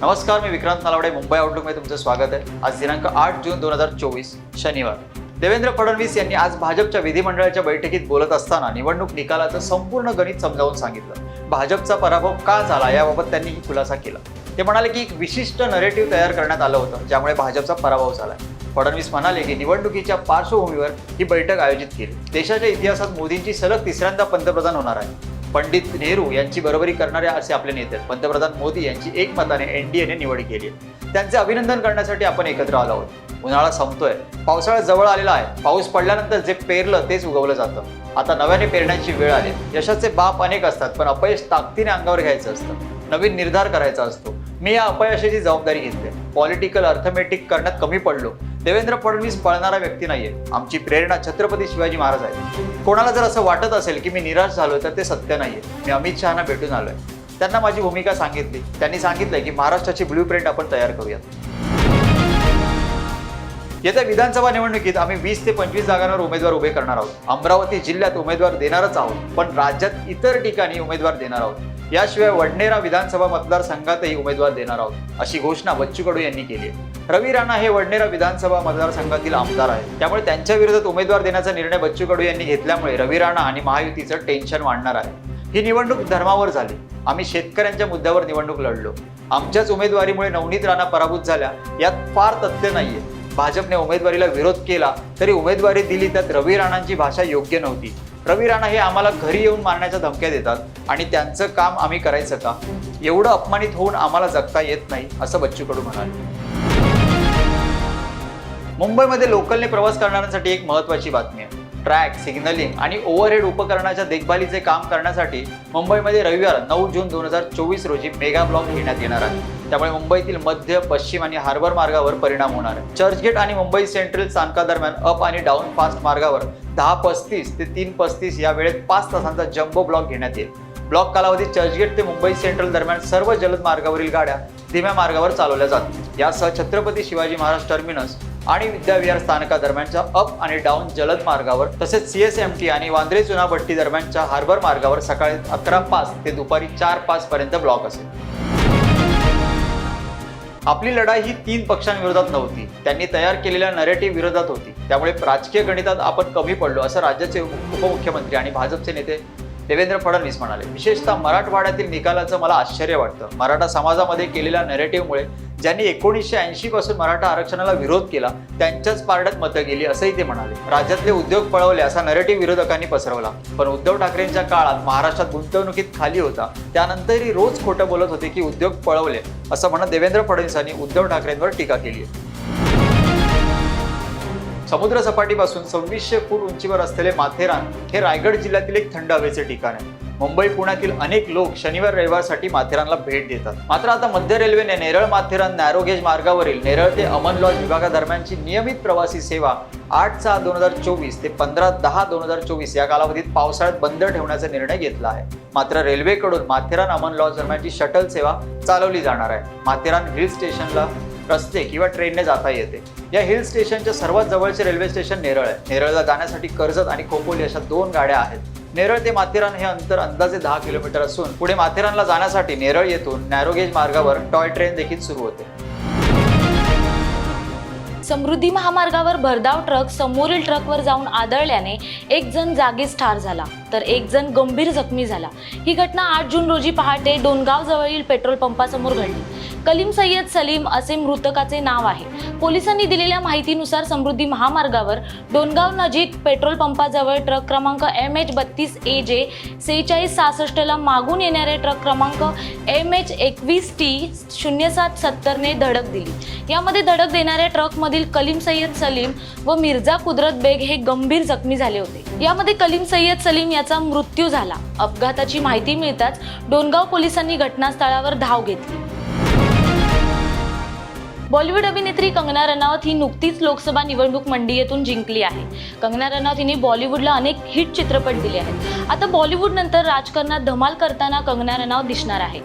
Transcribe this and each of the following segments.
नमस्कार मी विक्रांत नालावडे मुंबई आउटलुकमध्ये तुमचं स्वागत आहे. आज दिनांक आठ जून दोन हजार चोवीस शनिवार. देवेंद्र फडणवीस यांनी आज भाजपच्या विधिमंडळाच्या बैठकीत बोलत असताना निवडणूक निकालाचं संपूर्ण गणित समजावून सांगितलं. भाजपचा पराभव का झाला याबाबत त्यांनी ही खुलासा केला. ते म्हणाले की एक विशिष्ट नरेटिव्ह तयार करण्यात आलं होतं ज्यामुळे भाजपचा पराभव झाला फडणवीस म्हणाले की निवडणुकीच्या पार्श्वभूमीवर ही बैठक आयोजित केली. देशाच्या इतिहासात मोदींची सलग तिसऱ्यांदा पंतप्रधान होणार आहे पंडित नेहरू यांची बरोबरी करणारे असे आपले नेते आहेत. पंतप्रधान मोदी यांची एकमताने एनडीएने निवड केली आहे. त्यांचे अभिनंदन करण्यासाठी आपण एकत्र आलो आहोत. उन्हाळा संपतोय. पावसाळा जवळ आलेला आहे. पाऊस पडल्यानंतर जे पेरलं तेच उगवलं जातं. आता नव्याने पेरण्याची वेळ आली. यशाचे बाप अनेक असतात पण अपयश ताकदीने अंगावर घ्यायचं असतं. नवीन निर्धार करायचा असतो. मी या अपयशाची जबाबदारी घेतली पॉलिटिकल अर्थमॅटिक करण्यात कमी पडलो. देवेंद्र फडणवीस पळणारा व्यक्ती नाहीये. आमची प्रेरणा छत्रपती शिवाजी महाराज आहे कोणाला जर असं वाटत असेल की मी निराश झालोय तर ते सत्य नाहीये. मी अमित शहाना भेटून आलोय. त्यांना माझी भूमिका सांगितली. त्यांनी सांगितलंय की महाराष्ट्राची ब्ल्यू प्रिंट आपण तयार करूयात. येत्या विधानसभा निवडणुकीत आम्ही वीस ते पंचवीस जागांवर उमेदवार उभे करणार आहोत. अमरावती जिल्ह्यात उमेदवार देणारच आहोत पण राज्यात इतर ठिकाणी उमेदवार देणार आहोत. याशिवाय वडनेरा विधानसभा मतदारसंघातही उमेदवार देणार आहोत अशी घोषणा बच्चू कडू यांनी केली आहे. रवी राणा हे वडनेरा विधानसभा मतदारसंघातील आमदार आहेत. त्यामुळे त्यांच्या विरोधात उमेदवार देण्याचा निर्णय बच्चू कडू यांनी घेतल्यामुळे रवी राणा आणि महायुतीचं टेन्शन वाढणार आहे. ही निवडणूक धर्मावर झाली. आम्ही शेतकऱ्यांच्या मुद्द्यावर निवडणूक लढलो. आमच्याच उमेदवारीमुळे नवनीत राणा पराभूत झाल्या. यात फार तथ्य नाहीये. भाजपने उमेदवारीला विरोध केला तरी उमेदवारी दिली त्यात रवी राणांची भाषा योग्य नव्हती. रवी राणा हे आम्हाला घरी येऊन मारण्याच्या धमक्या देतात आणि त्यांचं काम आम्ही करायचं का? एवढं अपमानित होऊन आम्हाला जगता येत नाही असं बच्चू कडू म्हणाले. मुंबईमध्ये लोकलने प्रवास करणाऱ्यांसाठी एक महत्त्वाची बातमी आहे. ट्रॅक सिग्नलिंग आणि ओव्हरहेड उपकरणाच्या देखभालीचे काम करण्यासाठी मुंबईमध्ये रविवार नऊ जून दोन हजार चोवीस रोजी मेगा ब्लॉक घेण्यात येणार आहे. त्यामुळे मुंबईतील मध्य पश्चिम आणि हार्बर मार्गावर परिणाम होणार आहे. चर्चगेट आणि मुंबई सेंट्रल स्थानकादरम्यान अप आणि डाऊन फास्ट मार्गावर दहा पस्तीस ते तीन पस्तीस या वेळेत पाच तासांचा जम्बो ब्लॉक घेण्यात येईल. ब्लॉक कालावधीत चर्चगेट ते मुंबई सेंट्रल दरम्यान सर्व जलद मार्गावरील गाड्या धीम्या मार्गावर चालवल्या जातील. यासह छत्रपती शिवाजी महाराज टर्मिनस आणि विद्याविहार स्थानकादरम्यानच्या अप आणि डाऊन जलद मार्गावर तसेच सी एस एम टी आणि वांद्रे चुनाभट्टी दरम्यानच्या हार्बर मार्गावर सकाळी अकरा पाच ते दुपारी चार पाच पर्यंत ब्लॉक असेल. आपली लढाई ही तीन पक्षांविरोधात नव्हती. त्यांनी तयार केलेल्या नरेटिव्ह विरोधात होती. त्यामुळे राजकीय गणितात आपण कमी पडलो असं राज्याचे उपमुख्यमंत्री आणि भाजपचे नेते देवेंद्र फडणवीस म्हणाले. विशेषतः मराठवाड्यातील निकालाचं मला आश्चर्य वाटतं. मराठा समाजामध्ये केलेल्या नरेटिव्हमुळे ज्यांनी एकोणीसशे ऐंशी पासून मराठा आरक्षणाला विरोध केला त्यांच्याच पारड्यात मतं गेली असंही ते म्हणाले. राज्यातले उद्योग पळवले असा नरेटिव्ह विरोधकांनी पसरवला. पण उद्धव ठाकरेंच्या काळात महाराष्ट्रात गुंतवणुकीत खाली होता. त्यानंतरही रोज खोटं बोलत होते की उद्योग पळवले असं म्हणत देवेंद्र फडणवीसांनी उद्धव ठाकरेंवर टीका केली. आहे समुद्र सपाटीपासून सव्वीसशे फूट उंचीवर असलेले माथेरान हे रायगड जिल्ह्यातील एक थंड हवेचे ठिकाण आहे. मुंबई पुण्यातील अनेक लोक शनिवार रविवारसाठी माथेरानला भेट देतात. मात्र आता मध्य रेल्वेने नेरळ माथेरान नॅरोगेज मार्गावरील नेरळ ते अमन लॉज विभागादरम्यानची नियमित प्रवासी सेवा आठ सहा दोन हजार चोवीस ते पंधरा दहा दोन हजार चोवीस या कालावधीत पावसाळ्यात बंद ठेवण्याचा निर्णय घेतला आहे. मात्र रेल्वेकडून माथेरान अमन लॉज दरम्यानची शटल सेवा चालवली जाणार आहे. माथेरान हिल स्टेशनला रस्ते किंवा ट्रेनने जाता येते. या हिल स्टेशनच्या सर्वात जवळचे रेल्वे स्टेशन नेरळ आहे. नेरळला जाण्यासाठी कर्जत आणि खोपोली अशा दोन गाड्या आहेत. नेरळ ते माथेरान हे अंतर अंदाजे दहा किलोमीटर असून पुढे माथेरानला जाण्यासाठी नेरळ येथून नॅरोगेज मार्गावर टॉय ट्रेन देखील सुरू होते. समृद्धी महामार्गावर भरधाव ट्रक समोरील ट्रकवर जाऊन आदळल्याने एक जण जागीच ठार झाला. तर एक जण गंभीर जखमी झाला. ही घटना आठ जून रोजी पहाटे डोनगाव जवळील पेट्रोल पंपासमोर घडली. कलीम सय्यद सलीम असे मृतकाचे नाव आहे. पोलिसांनी दिलेल्या माहितीनुसार समृद्धी महामार्गावर डोनगाव नजीक पेट्रोल पंपाजवळ ट्रक क्रमांक एम एच बत्तीस ए जे सेहेचाळीस सहासष्टला मागून येणाऱ्या ट्रक क्रमांक एम एच एकवीस टी शून्य सात सत्तरने धडक दिली. यामध्ये धडक देणाऱ्या ट्रकमधील कलीम सय्यद सलीम व मिर्झा कुदरत बेग हे गंभीर जखमी झाले होते. यामध्ये कलीम सय्यद सलीम याचा मृत्यू झाला. अपघाताची माहिती मिळताच डोनगाव पोलिसांनी घटनास्थळावर धाव घेतली. बॉलिवूड अभिनेत्री कंगना रनावत ही नुकतीच लोकसभा निवडणूक मंडियेतून जिंकली आहे. कंगना रनावत हिने बॉलिवूडला अनेक हिट चित्रपट दिले आहेत. आता बॉलिवूड नंतर राजकारणात धमाल करताना कंगना रनावत दिसणार आहे.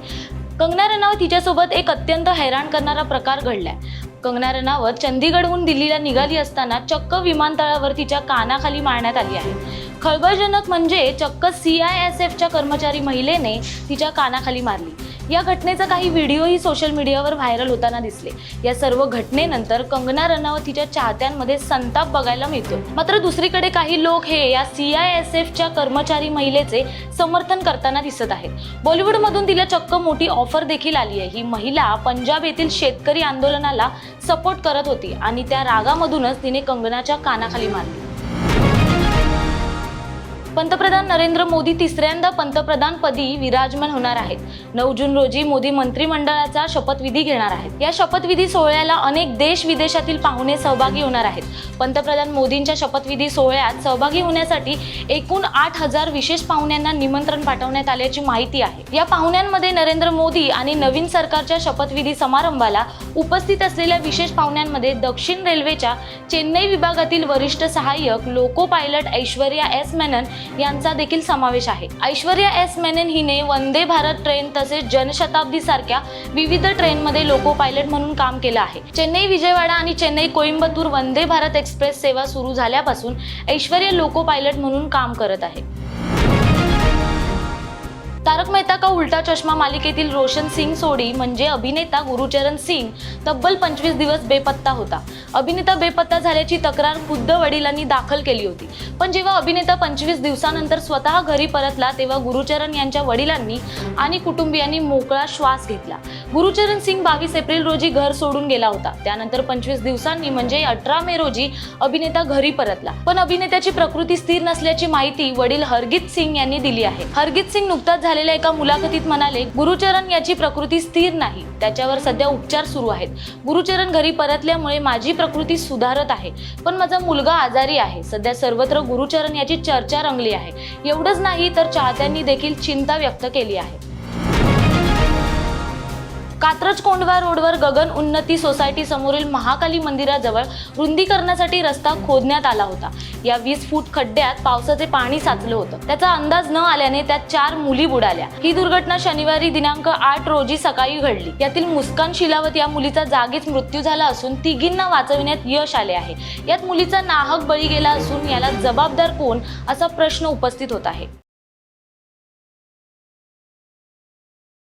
कंगना रनावत हिच्यासोबत एक अत्यंत हैराण करणारा प्रकार घडलाय. कंगना रनावत चंदीगडहून दिल्लीला निघाली असताना चक्क विमानतळावर तिच्या कानाखाली मारण्यात आली आहे. खळबळजनक म्हणजे चक्क सी आय एस एफच्या कर्मचारी महिलेने तिच्या कानाखाली मारली. या घटनेचा काही व्हिडिओही सोशल मीडियावर व्हायरल होताना दिसले. या सर्व घटनेनंतर कंगना रनावत हिच्या चाहत्यांमध्ये संताप बघायला मिळतो मात्र दुसरीकडे काही लोक हे या सी आय एस एफच्या कर्मचारी महिलेचे समर्थन करताना दिसत आहेत. बॉलिवूडमधून तिला चक्क मोठी ऑफर देखील आली आहे. ही महिला पंजाब येथील शेतकरी आंदोलनाला सपोर्ट करत होती आणि त्या रागामधूनच तिने कंगनाच्या कानाखाली मारली. पंतप्रधान नरेंद्र मोदी तिसऱ्यांदा पंतप्रधानपदी विराजमान होणार आहेत. नऊ जून रोजी मोदी मंत्रिमंडळाचा शपथविधी घेणार आहेत. या शपथविधी सोहळ्याला अनेक देश विदेशातील पाहुणे सहभागी होणार आहेत. पंतप्रधान मोदींच्या शपथविधी सोहळ्यात सहभागी होण्यासाठी एकूण आठ हजार विशेष पाहुण्यांना निमंत्रण पाठवण्यात आल्याची माहिती आहे. या पाहुण्यांमध्ये नरेंद्र मोदी आणि नवीन सरकारच्या शपथविधी समारंभाला उपस्थित असलेल्या विशेष पाहुण्यांमध्ये दक्षिण रेल्वेच्या चेन्नई विभागातील वरिष्ठ सहाय्यक loco pilot Aishwarya S Menon यांचा देखील समावेश आहे. ऐश्वर्या एस. मेनन हिने वंदे भारत ट्रेन तसेच जनशताब्दी सारख्या विविध ट्रेनमध्ये लोको पायलट म्हणून काम केलं आहे. चेन्नई विजयवाडा आणि चेन्नई कोइंबतूर वंदे भारत एक्सप्रेस सेवा सुरू झाल्यापासून ऐश्वर्या लोको पायलट म्हणून काम करत आहे. तारक मेहता का उलटा चष्मा मालिकेतील रोशन सिंग सोडी म्हणजे अभिनेता गुरुचरण सिंग. तब्बल पंचवीस दिवस बेपत्ता होता. अभिनेता बेपत्ता झाल्याची तक्रार खुद्द वडिलांनी दाखल केली होती. पण जेव्हा अभिनेता पंचवीस दिवसानंतर स्वतः घरी परतला तेव्हा गुरुचरण यांच्या वडिलांनी आणि कुटुंबियांनी मोकळा श्वास घेतला. गुरुचरण सिंग बावीस एप्रिल रोजी घर सोडून गेला होता. त्यानंतर पंचवीस दिवसांनी म्हणजे अठरा मे रोजी अभिनेता घरी परतला. पण अभिनेत्याची प्रकृती स्थिर नसल्याची माहिती वडील हरगीत सिंग यांनी दिली आहे. हरगीत सिंग नुकताच झालेल्या एका मुलाखतीत म्हणाले गुरुचरण याची प्रकृती स्थिर नाही. त्याच्यावर सध्या उपचार सुरू आहेत. गुरुचरण घरी परतल्यामुळे माझी प्रकृती सुधारत आहे. पण माझा मुलगा आजारी आहे. सध्या सर्वत्र गुरुचरण याची चर्चा रंगली आहे. एवढंच नाही तर चाहत्यांनी देखील चिंता व्यक्त केली आहे. कात्रज कोंडवा रोडवर गगन उन्नती सोसायटी समोरील महाकाली मंदिराजवळ रुंदीकरणासाठी रस्ता खोदण्यात आला होता. या वीस फूट खड्ड्यात पावसाचे पाणी साचलं होतं. त्याचा अंदाज न आल्याने त्यात चार मुली बुडाल्या. ही दुर्घटना शनिवारी दिनांक आठ रोजी सकाळी घडली. यातील मुस्कान शिलावत या मुलीचा जागीच मृत्यू झाला असून तिघींना वाचविण्यात यश आले आहे. यात मुलीचा नाहक बळी गेला असून याला जबाबदार कोण असा प्रश्न उपस्थित होत आहे.